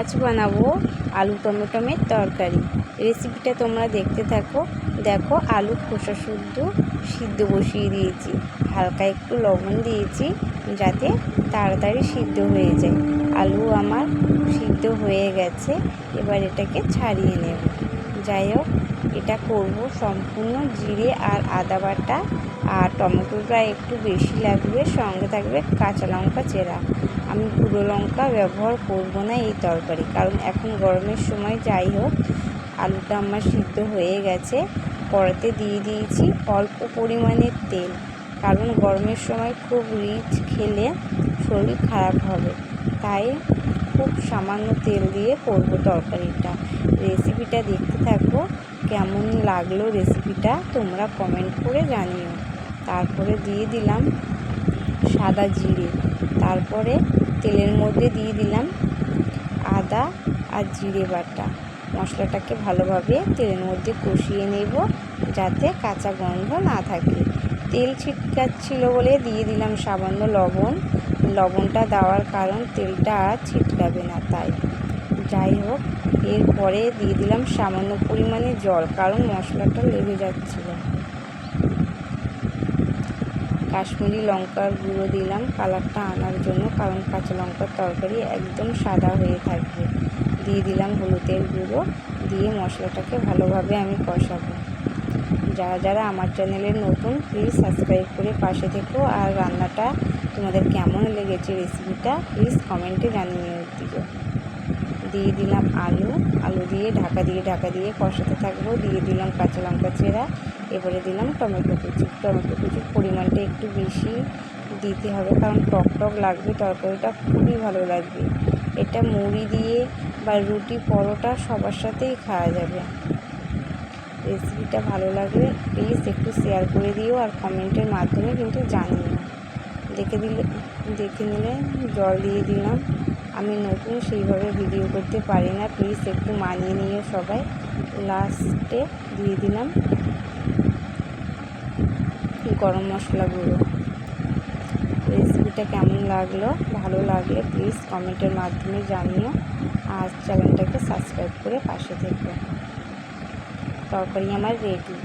আজ বানাবো আলু টমেটোমের তরকারি। রেসিপিটা তোমরা দেখতে থাকো। দেখো, আলু খোসা শুদ্ধ সিদ্ধ বসিয়ে দিয়েছি। হালকা একটু লবণ দিয়েছি যাতে তাড়াতাড়ি সিদ্ধ হয়ে যায়। আলু আমার সিদ্ধ হয়ে গেছে। এবার এটাকে ছাড়িয়ে নেব। যাই হোক এটা করব সম্পূর্ণ জিরে আর আদা বাটা আর টমেটোটা একটু বেশি লাগবে, সঙ্গে থাকবে কাঁচা লঙ্কা চেরা। আমি গুঁড়ো লঙ্কা ব্যবহার করব না এই তরকারি, কারণ এখন গরমের সময় যাই হোক, আলুটা আমার সিদ্ধ হয়ে গেছে। কড়াতে দিয়ে দিয়েছি অল্প পরিমাণের তেল, কারণ গরমের সময় খুব রিচ খেলে শরীর খারাপ হবে। তাই খুব সামান্য তেল দিয়ে করব তরকারিটা। রেসিপিটা দেখতে থাকো। কেমন লাগল রেসিপিটা তোমরা কমেন্ট করে জানিও। তারপরে দিয়ে দিলাম সাদা জিরে। তারপরে তেলের মধ্যে দিয়ে দিলাম আদা আর জিরে বাটা। মশলাটাকে ভালোভাবে তেলের মধ্যে কষিয়ে নেব যাতে কাঁচা গন্ধ না থাকে। তেল ছিটকাচ্ছিল বলে দিয়ে দিলাম সামান্য লবণ। লবণটা দেওয়ার কারণ তেলটা আর ছিটকাবে না, তাই। যাই হোক, এরপরে দিয়ে দিলাম সামান্য পরিমাণে জল, কারণ মশলাটা লেগে যাচ্ছিল। কাশ্মীরি লঙ্কার গুঁড়ো দিলাম, কালারটা আনার জন্য, কারণ কাঁচা লঙ্কার তরকারি একদম সাদা হয়ে থাকবে। দিয়ে দিলাম হলুদের গুঁড়ো, দিয়ে মশলাটাকে ভালোভাবে আমি কষাবো। যারা যারা আমার চ্যানেলের নতুন প্লিজ সাবস্ক্রাইব করে পাশে থেকো, আর রান্নাটা তোমাদের কেমন লেগেছে রেসিপিটা প্লিজ কমেন্টে জানিয়ে দিও। দিয়ে দিলাম আলু আলু দিয়ে ঢাকা দিয়ে ঢাকা দিয়ে কষাতে থাকব। দিয়ে দিলাম কাঁচা লঙ্কা চেরা, এবারে দিলাম টমেটো কুচি। টমেটো কুচির পরিমাণটা একটু বেশি দিতে হবে, কারণ টক টক লাগবে, তরকারিটা খুবই ভালো লাগবে। এটা মুড়ি দিয়ে বা রুটি পরোটা সবার সাথেই খাওয়া যাবে। রেসিপিটা ভালো লাগলে প্লিজ একটু শেয়ার করে দিও আর কমেন্টের মাধ্যমে কিন্তু জানিও। দেখে দিলে, দেখে নিলে জল দিয়ে দিলাম। আমি নতুন সেইভাবে ভিডিও করতে পারি না। প্লিজ একটু মানিয়ে নিয়ে সবাই। লাস্টে দিয়ে দিলাম গরম মশলা গুঁড়ো। রেসিপিটা কেমন লাগল? ভালো লাগলে প্লিজ কমেন্টের মাধ্যমে জানিও। আর চ্যানেলটাকে সাবস্ক্রাইব করে পাশে থেকো। তরকারি আমার রেডি